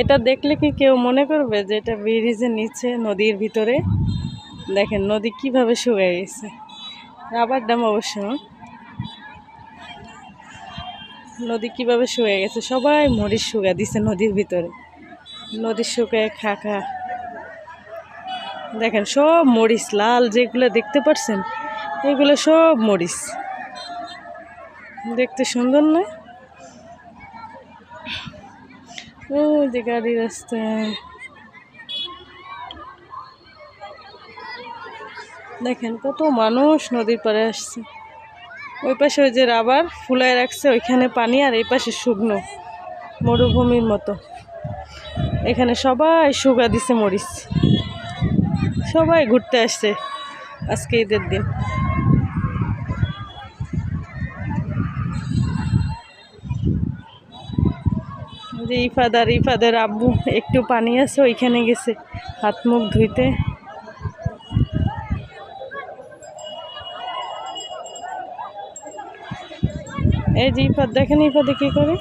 এটা দেখলে কি কেউ মনে করবে যে এটা ব্রিজের নিচে, নদীর ভিতরে? দেখেন, নদী কীভাবে শুকিয়ে গেছে। রাবার ড্যাম অবশ্য। নদী কীভাবে শুকিয়ে গেছে? সবাই মরিচ শুকা দিছে নদীর ভিতরে। নদীর শুকায় খা খা। দেখেন, সব মরিচ, লাল যেগুলো দেখতে পাচ্ছেন এগুলো সব মরিচ। দেখতে সুন্দর না? যে গাড়ি রাস্তায় দেখেন, কত মানুষ নদীর পাড়ে আসছে। ওই পাশে ওই যে রাবার ফুলায় রাখছে, ওইখানে পানি আর এই পাশে শুকনো, মরুভূমির মতো। এখানে সবাই শুকা দিছে মরিচ। সবাই ঘুরতে আসছে আজকে ঈদের দিন। যে ইফাদার ইফাদার আব্বু একটু পানি আছে, ওইখানে গেছে, হাত মুখ ধুইতে। এই যে ইফাদ, দেখেন ইফাদে কি করে?